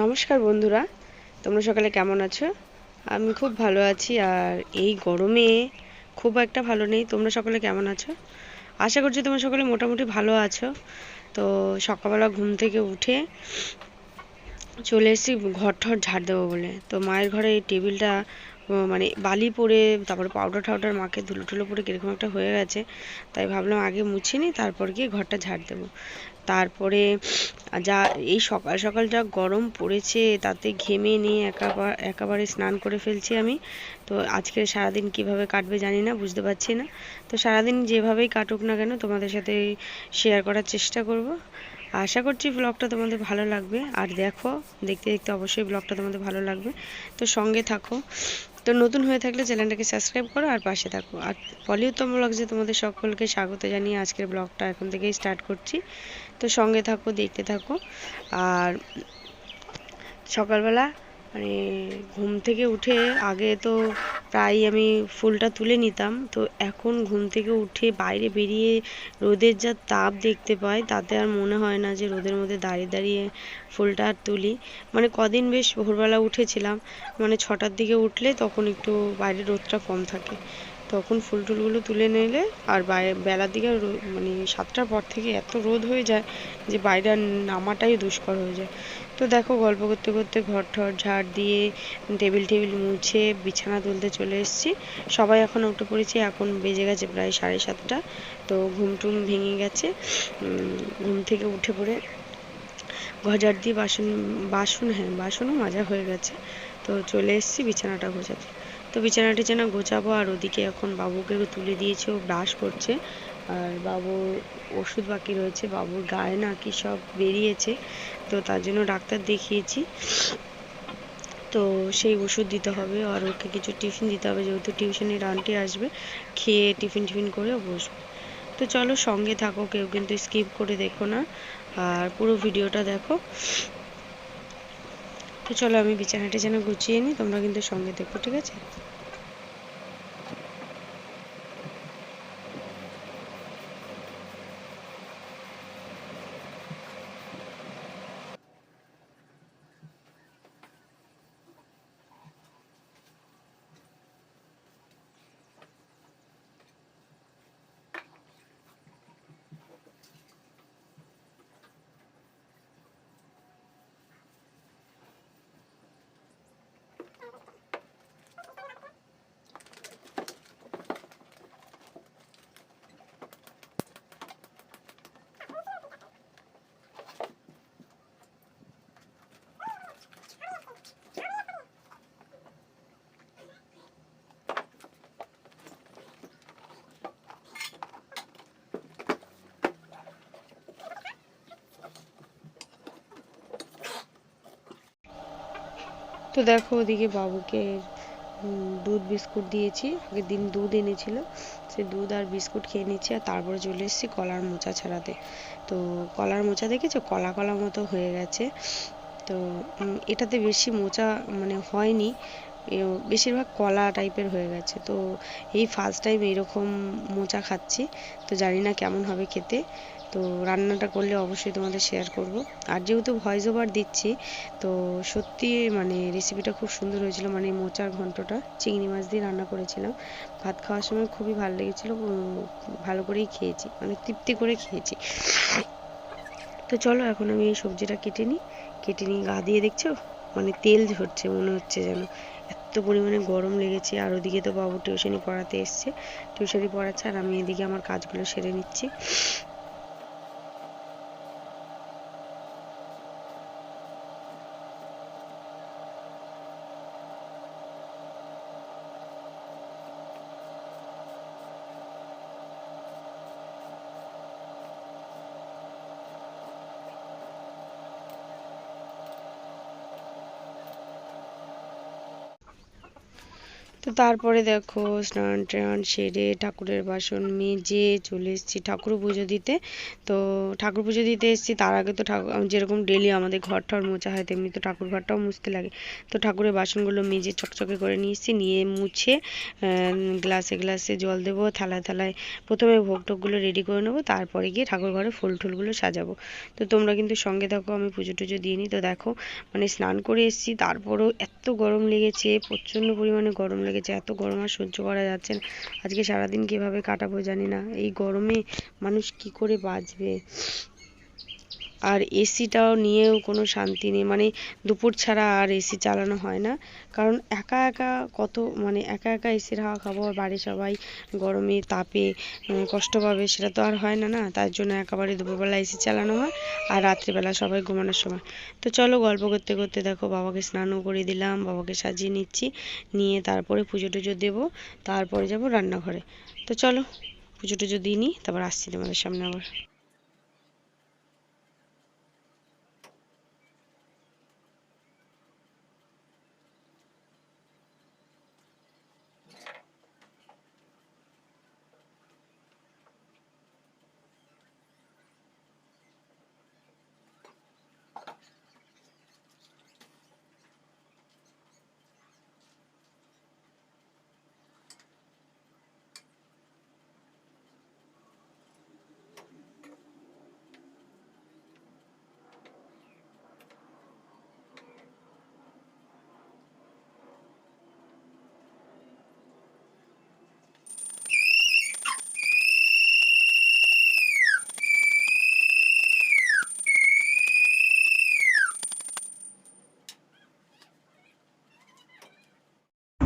নমস্কার বন্ধুরা, তোমরা সকালে কেমন আছো? আমি খুব ভালো আছি আর এই গরমে খুব একটা ভালো নেই। তোমরা সকলে কেমন আছো? আশা করছি তোমরা সকলে মোটামুটি ভালো আছো। তো সকালবেলা ঘুম থেকে উঠে চলে এসেছি ঘর ঠর ঝাড় দেবো বলে। তো মায়ের ঘরে এই টেবিলটা মানে বালি পড়ে তারপরে পাউডার টাউডার মাকে ধুলো টুলো পড়ে কীরকম একটা হয়ে গেছে, তাই ভাবলাম আগে মুছে নিই, তারপর গিয়ে ঘরটা ঝাড় দেবো। তারপরে যা, এই সকাল সকাল যা গরম পড়েছে, তাতে ঘেমে নিয়ে একাবার একেবারে স্নান করে ফেলছি আমি। তো আজকে সারাদিন কীভাবে কাটবে জানি না, বুঝতে পারছি না। তো সারাদিন যেভাবেই কাটুক না কেন, তোমাদের সাথে শেয়ার করার চেষ্টা করব। আশা করছি ব্লগটা তোমাদের ভালো লাগবে। আর দেখো, দেখতে দেখতে অবশ্যই ব্লগটা তোমাদের ভালো লাগবে। তো সঙ্গে থাকো। তো নতুন হয়ে থাকলে চ্যানেলটাকে সাবস্ক্রাইব করো আর পাশে থাকো। আর পলিউত্তম ব্লগসে তোমাদের সকলকে স্বাগত জানিয়ে আজকের ব্লগটা এখন থেকেই স্টার্ট করছি। তো সঙ্গে থাকো, দেখতে থাকো। আর সকালবেলা মানে ঘুম থেকে উঠে আগে তো প্রায় আমি ফুলটা তুলে নিতাম। তো এখন ঘুম থেকে উঠে বাইরে বেরিয়ে রোদের যা তাপ দেখতে পাই, তাতে আর মনে হয় না যে রোদের মধ্যে দাঁড়িয়ে দাঁড়িয়ে ফুলটা আর তুলি। মানে কদিন বেশ ভোরবেলা উঠেছিলাম মানে ছটার দিকে উঠলে তখন একটু বাইরে রোদটা কম থাকে। তখন ফুল টুলগুলো তুলে নিলে আর বাইরে বেলার দিকে মানে সাতটার পর থেকে এত রোদ হয়ে যায় যে বাইরে নামাটাই দুষ্কর হয়ে যায়। তো দেখো গল্প করতে করতে ঘর ঠর ঝাড় দিয়ে টেবিল টেবিল মুছে বিছানা তুলতে চলে এসেছি। সবাই এখন উঠে পড়েছি, এখন বেজে গেছে প্রায় সাড়ে সাতটা। তো ঘুম টুম ভেঙে গেছে। ঘুম থেকে উঠে পড়ে ঝাড় দিয়ে বাসন বাসন হ্যাঁ বাসনও মাজা হয়ে গেছে। তো চলে এসেছি বিছানাটা গোছাতে। তো বিছানা টিছানা গোছাবো আর ওদিকে এখন বাবুকে তুলে দিয়েছে, ও ব্রাশ করছে। আর বাবুর ওষুধ বাকি রয়েছে, বাবুর গায়ে নাকি সব বেরিয়েছে, তো তার জন্য ডাক্তার দেখিয়েছি। তো সেই ওষুধ দিতে হবে আর ওকে কিছু টিফিন দিতে হবে, যেহেতু টিউশনের আন্টি আসবে, খেয়ে টিফিন টিফিন করে বসবে। তো চলো সঙ্গে থাকো, কেউ কিন্তু স্কিপ করে দেখো না। আর পুরো ভিডিওটা দেখো। তো চলো আমি বিছানা টিছানা গুছিয়ে নিই তোমরা কিন্তু সঙ্গে দেখো ঠিক আছে? তো দেখো ওদিকে বাবুকে দুধ বিস্কুট দিয়েছি। আগের দিন দুধ এনেছিল, সে দুধ আর বিস্কুট খেয়ে নিচ্ছে আর তারপরে চলে এসেছি কলার মোচা ছাড়াতে। তো কলার মোচা দেখেছ? কলা কলা মতো হয়ে গেছে। তো এটাতে বেশি মোচা মানে হয়নি বেশিরভাগ কলা টাইপের হয়ে গেছে। তো এই ফার্স্ট টাইম এরকম মোচা খাচ্ছি। তো জানি না কেমন হবে খেতে। তো রান্নাটা করলে অবশ্যই তোমাদের শেয়ার করব। আর যেহেতু ভয়েস ওভার দিচ্ছি, তো সত্যি মানে রেসিপিটা খুব সুন্দর হয়েছিল মানে মোচার ঘন্টটা, চিংড়ি মাছ দিয়ে রান্না করেছিলাম। ভাত খাওয়ার সময় খুবই ভালো লেগেছিলো ভালো করেই খেয়েছি মানে তৃপ্তি করে খেয়েছি। তো চলো এখন আমি এই সবজিটা কেটে নিই, কেটে নিয়ে গা দিয়ে দেখছ? মানে তেল ঝরছে, মনে হচ্ছে যেন। এত পরিমাণে গরম লেগেছে, আর ওদিকে তো বাবু টিউশনি পড়াতে এসছে। টিউশনি পড়াচ্ছে, আর আমি এদিকে আমার কাজগুলো সেরে নিচ্ছি। তো তারপরে দেখো স্নান টান সেরে ঠাকুরের বাসন মেজে চলে এসেছি ঠাকুর পুজো দিতে। তো ঠাকুর পুজো দিতে এসেছি, তার আগে তো ঠাকুর যেরকম ডেলি আমাদের ঘর ঠর মোছা হয়, তেমনি তো ঠাকুর ঘরটাও মুছতে লাগে। তো ঠাকুরের বাসনগুলো মেজে চকচকে করে নিয়ে এসেছি, নিয়ে মুছে গ্লাসে গ্লাসে জল দেবো, থালায় থালায় প্রথমে ভোগ টোকগুলো রেডি করে নেব, তারপরে গিয়ে ঠাকুর ঘরে ফুল টুলগুলো সাজাবো। তো তোমরা কিন্তু সঙ্গে থাকো, আমি পুজো টুজো দিয়ে নিই। তো দেখো মানে স্নান করে এসেছি, তারপরেও এত গরম লেগেছে, প্রচণ্ড পরিমাণে গরম লেগেছে। এত গরম আর সহ্য করা যাচ্ছে না। আজকে সারাদিন কীভাবে কাটাবো জানি না। এই গরমে মানুষ কি করে বাঁচবে? আর এসিটাও নিয়েও কোনো শান্তি নেই। মানে দুপুর ছাড়া আর এসি চালানো হয় না। কারণ একা একা কত মানে একা একা এসির হাওয়া খাব, আর বাড়ির সবাই গরমে তাপে কষ্ট পাবে, সেটা তো আর হয় না না? তার জন্য একেবারে দুপুরবেলা এসি চালানো হয় আর রাত্রিবেলা সবাই ঘুমানোর সময়। তো চলো গল্প করতে করতে দেখো, বাবাকে স্নানও করে দিলাম, বাবাকে সাজিয়ে নিচ্ছি, নিয়ে তারপরে পুজো টুজো দেবো, তারপরে যাব রান্নাঘরে। তো চলো পুজো টুজো দিই নি তারপর আসছি তোমাদের সামনে আবার।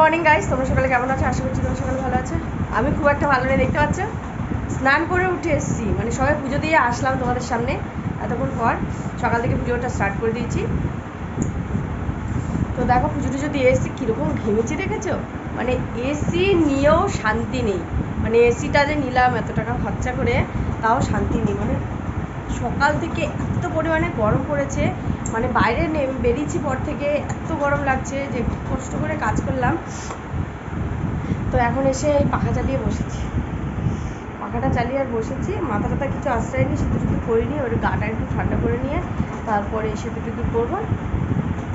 মর্নিং গাইস তোমরা সকালে কেমন আছো? আশা করছি তোমরা সকালে ভালো আছে। আমি খুব একটা ভালো নেই, দেখতে পাচ্ছ? স্নান করে উঠে এসেছি। মানে সবাই পুজো দিয়ে আসলাম তোমাদের সামনে এতক্ষণ পর। সকাল থেকে পুজোটা স্টার্ট করে দিয়েছি। তো দেখো পুজো টুজো দিয়ে এসেছি কীরকম ঘেমেছি দেখেছ? মানে এসি নিয়েও শান্তি নেই। মানে এসিটা যে নিলাম, এত টাকা খরচা করে, তাও শান্তি নেই। মানে সকাল থেকে এত পরিমাণে গরম পড়েছে। মানে বাইরে নেমে বেরিয়েছি পর থেকে এত গরম লাগছে যে কষ্ট করে কাজ করলাম। তো এখন এসে এই পাখা চালিয়ে বসেছি। পাখাটা চালিয়ে আর বসেছি। মাথা টাথা কিছু আশ্রয় নিই, সেতু টুতু করিনি ওর গাটা একটু ঠান্ডা করে নিয়ে তারপরে সেতু টুতু করব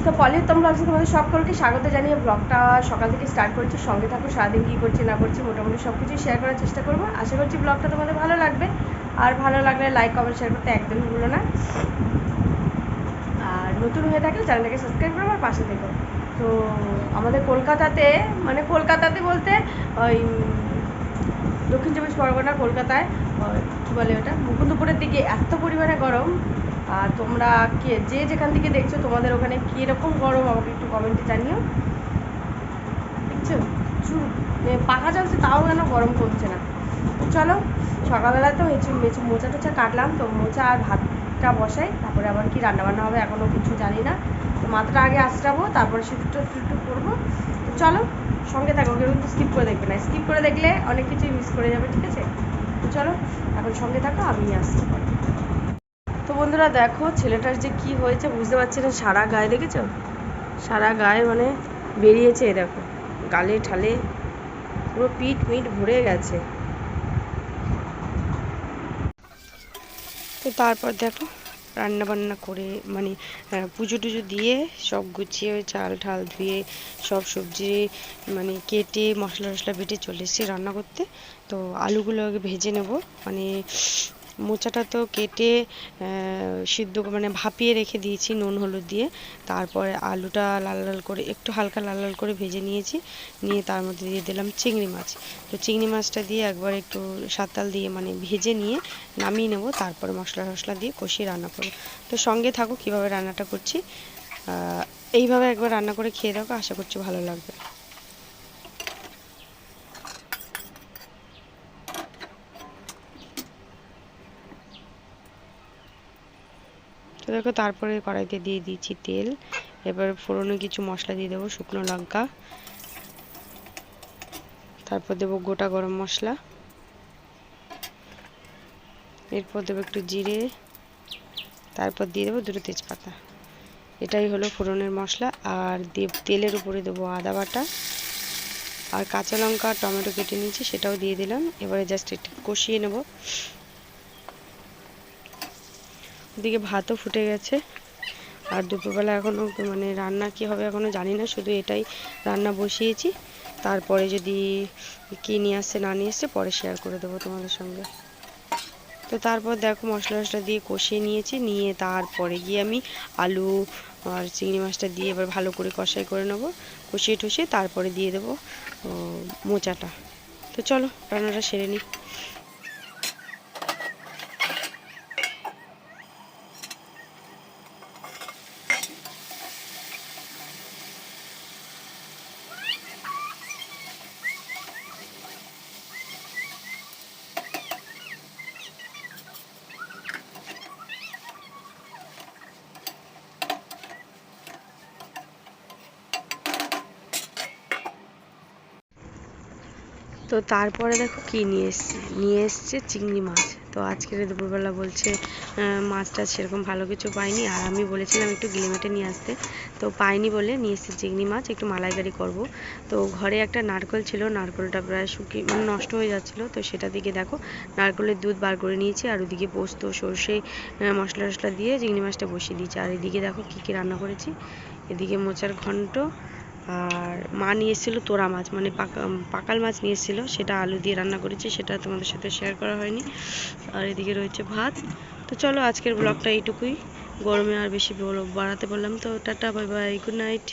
তো পলিউত্তম ব্লগসে তোমাদের সকলকে স্বাগত জানিয়ে ব্লগটা সকাল থেকে স্টার্ট করছি। সঙ্গে থাকো, সারাদিন কী করছি, না করছি, মোটামুটি সব কিছুই শেয়ার করার চেষ্টা করব। আশা করছি ব্লগটা তোমাদের ভালো লাগবে। আর ভালো লাগলে লাইক কমেন্ট শেয়ার করতে একদমই ভুলো না। নতুন হয়ে থাকলে চ্যানেলটাকে সাবস্ক্রাইব করো আর পাশে থেকো। তো আমাদের কলকাতাতে মানে কলকাতাতে বলতে ওই দক্ষিণ চব্বিশ পরগনা কলকাতায় কী বলে ওটা, মুকুন্দপুরের দিকে এত পরিমাণে গরম, আর তোমরা কে, যে যেখান থেকে দেখছ তোমাদের ওখানে কীরকম গরম আমাকে একটু কমেন্টে জানিও। দেখছ? পাখা চলছে, তাও যেন গরম কমছে না। চলো, সকালবেলায় তো মেচু মেচু টোচা কাটলাম, তো মোচা আর ভাতটা বসাই, তারপরে আবার কি রান্নাবান্না হবে এখনও কিছু জানি না। তো মাথাটা আগে আশ্রাবো তারপরে সিঁদুরটা টুটু করব। তো চলো, সঙ্গে থাকো, কেউ কিন্তু স্কিপ করে দেখবে না। স্কিপ করে দেখলে অনেক কিছুই মিস করে যাবে, ঠিক আছে? তো চলো, এখন সঙ্গে থাকো, আমি আসছি তো বন্ধুরা দেখো, ছেলেটার যে কি হয়েছে বুঝতে পারছি না, সারা গায়ে দেখেছ? সারা গায়ে মানে বেরিয়েছে, দেখো। গালে ঠালে পুরো পিঠ মিট ভরে গেছে। তো তারপর দেখো রান্না বান্না করে মানে পুজো টুজো দিয়ে সব গুছিয়ে চাল ঠাল ধুয়ে সব সবজি মানে কেটে মশলা টশলা বেটে চলে এসেছি রান্না করতে। তো আলুগুলো আগে ভেজে নেব মানে মোচাটা তো কেটে সিদ্ধ মানে ভাপিয়ে রেখে দিয়েছি নুন, হলুদ দিয়ে। তারপরে আলুটা লাল লাল করে, একটু হালকা লাল লাল করে ভেজে নিয়েছি। নিয়ে তার মধ্যে দিয়ে দিলাম চিংড়ি মাছ। তো চিংড়ি মাছটা দিয়ে একবার একটু সাতাল দিয়ে মানে ভেজে নিয়ে নামিয়ে নেব। তারপরে মশলা টশলা দিয়ে কষিয়ে রান্না করব। তো সঙ্গে থাকো কীভাবে রান্নাটা করছি। এইভাবে একবার রান্না করে খেয়ে দেখো। আশা করছি ভালো লাগবে। তো দেখো তারপরে কড়াইতে দিয়ে দিয়েছি তেল। এবার ফোড়নে কিছু মশলা দিয়ে দেবো, শুকনো লঙ্কা। তারপর দেবো গোটা গরম মশলা। এরপর দেবো একটু জিরে। তারপর দিয়ে দেবো দুটো তেজপাতা। এটাই হলো ফোড়নের মশলা। আর তেলের উপরে দেবো আদা বাটা। আর কাঁচা লঙ্কা, টমেটো কেটে নিয়েছি, সেটাও দিয়ে দিলাম। এবারে জাস্ট একটু কষিয়ে নেব। ওদিকে ভাতও ফুটে গেছে। আর দুপুরবেলা এখনও মানে রান্না কী হবে এখনও জানি না, শুধু এটাই রান্না বসিয়েছি। তারপরে যদি কী নিয়ে আসছে, না নিয়ে আসছে, পরে শেয়ার করে দেবো তোমাদের সঙ্গে। তো তারপর দেখো মশলা টশলা দিয়ে কষিয়ে নিয়েছি, নিয়ে তারপরে গিয়ে আমি আলু আর চিংড়ি মাছটা দিয়ে এবার ভালো করে কষাই করে নেব। কষিয়ে টষিয়ে তারপরে দিয়ে দেবো মোচাটা। তো চলো, রান্নাটা সেরে নিই। তো তারপরে দেখো কি নিয়ে এসছে? নিয়ে এসছে চিংড়ি মাছ। তো আজকের দুপুরবেলা বলছে মাছটা সেরকম ভালো কিছু পাইনি। আর আমি বলেছিলাম একটু গিলিমেটে নিয়ে আসতে। তো পাইনি বলে নিয়ে এসছে চিংড়ি মাছ, একটু মালাইকারি করব। তো ঘরে একটা নারকেল ছিল, নারকেলটা প্রায় শুকিয়ে মানে নষ্ট হয়ে যাচ্ছিল। তো সেটা দিকে দেখো, নারকেলের দুধ বার করে নিয়েছি। আর ওদিকে পোস্ত, সর্ষে মশলা টশলা দিয়ে চিংড়ি মাছটা বসিয়ে দিয়েছি। আর এদিকে দেখো কী কী রান্না করেছি। এদিকে মোচার ঘন্ট আর মা নিয়ে এসেছিল তোরা মাছ মানে পাকা পাকাল মাছ নিয়ে এসেছিল সেটা আলু দিয়ে রান্না করেছি, সেটা তোমাদের সাথে শেয়ার করা হয়নি। আর এদিকে রয়েছে ভাত। তো চলো আজকের ব্লগটা এইটুকুই। গরমে আর বেশি বড়- বাড়াতে বললাম তো tata bye bye good night